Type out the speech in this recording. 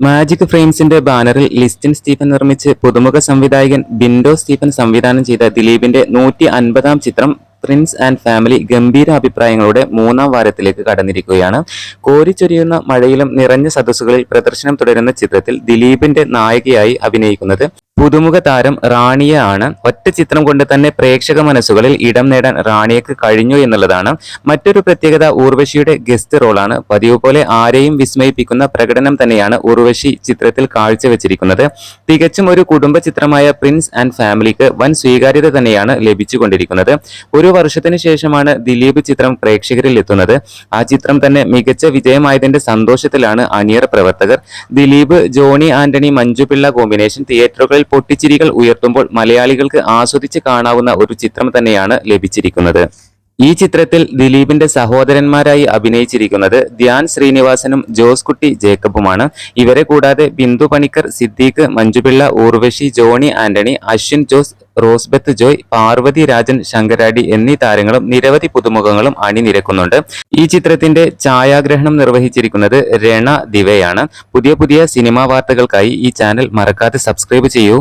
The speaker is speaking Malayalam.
മാജിക് ഫ്രെയിംസിന്റെ ബാനറിൽ ലിസ്റ്റിൻ സ്റ്റീഫൻ നിർമ്മിച്ച് പുതുമുഖ സംവിധായകൻ ബിൻഡോ സ്റ്റീഫൻ സംവിധാനം ചെയ്ത ദിലീപിന്റെ നൂറ്റി അൻപതാം ചിത്രം പ്രിൻസ് ആൻഡ് ഫാമിലി ഗംഭീര അഭിപ്രായങ്ങളുടെ മൂന്നാം വാരത്തിലേക്ക് കടന്നിരിക്കുകയാണ്. കോരിച്ചൊരിയുന്ന മഴയിലും നിറഞ്ഞ സദസ്സുകളിൽ പ്രദർശനം തുടരുന്ന ചിത്രത്തിൽ ദിലീപിന്റെ നായികയായി അഭിനയിക്കുന്നത് പുതുമുഖ താരം റാണിയ ആണ് ഒറ്റ ചിത്രം കൊണ്ട് തന്നെ പ്രേക്ഷക മനസ്സുകളിൽ ഇടം നേടാൻ റാണിയക്ക് കഴിഞ്ഞു എന്നുള്ളതാണ്. മറ്റൊരു പ്രത്യേകത ഊർവശിയുടെ ഗസ്റ്റ് റോളാണ് പതിവ് പോലെ ആരെയും വിസ്മയിപ്പിക്കുന്ന പ്രകടനം തന്നെയാണ് ഉർവശി ചിത്രത്തിൽ കാഴ്ചവെച്ചിരിക്കുന്നത്. തികച്ചും ഒരു കുടുംബ ചിത്രമായ പ്രിൻസ് ആൻഡ് ഫാമിലിക്ക് വൻ സ്വീകാര്യത തന്നെയാണ് ലഭിച്ചുകൊണ്ടിരിക്കുന്നത്. ഒരു വർഷത്തിന് ശേഷമാണ് ദിലീപ് ചിത്രം പ്രേക്ഷകരിൽ എത്തുന്നത്. ആ ചിത്രം തന്നെ മികച്ച വിജയമായതിന്റെ സന്തോഷത്തിലാണ് അണിയറ പ്രവർത്തകർ. ദിലീപ് ജോണി ആന്റണി മഞ്ജുപിള്ള കോമ്പിനേഷൻ തിയേറ്ററുകളിൽ പൊട്ടിച്ചിരികൾ ഉയർത്തുമ്പോൾ മലയാളികൾക്ക് ആസ്വദിച്ച് കാണാവുന്ന ഒരു ചിത്രം തന്നെയാണ് ലഭിച്ചിരിക്കുന്നത്. ഈ ചിത്രത്തിൽ ദിലീപിന്റെ സഹോദരന്മാരായി അഭിനയിച്ചിരിക്കുന്നത് ധ്യാൻ ശ്രീനിവാസനും ജോസ് കുട്ടി ജേക്കബുമാണ്. ഇവരെ കൂടാതെ ബിന്ദു പണിക്കർ സിദ്ദീഖ് മഞ്ജുപിള്ള ഊർവശി ജോണി ആന്റണി അശ്വിൻ ജോസ് റോസ്ബത്ത് ജോയ് പാർവതി രാജൻ ശങ്കരാടി എന്നീ താരങ്ങളും നിരവധി പുതുമുഖങ്ങളും അണിനിരക്കുന്നുണ്ട്. ഈ ചിത്രത്തിന്റെ ഛായാഗ്രഹണം നിർവഹിച്ചിരിക്കുന്നത് രണ ദിവയാണ്. പുതിയ പുതിയ സിനിമാ വാർത്തകൾക്കായി ഈ ചാനൽ മറക്കാതെ സബ്സ്ക്രൈബ് ചെയ്യൂ.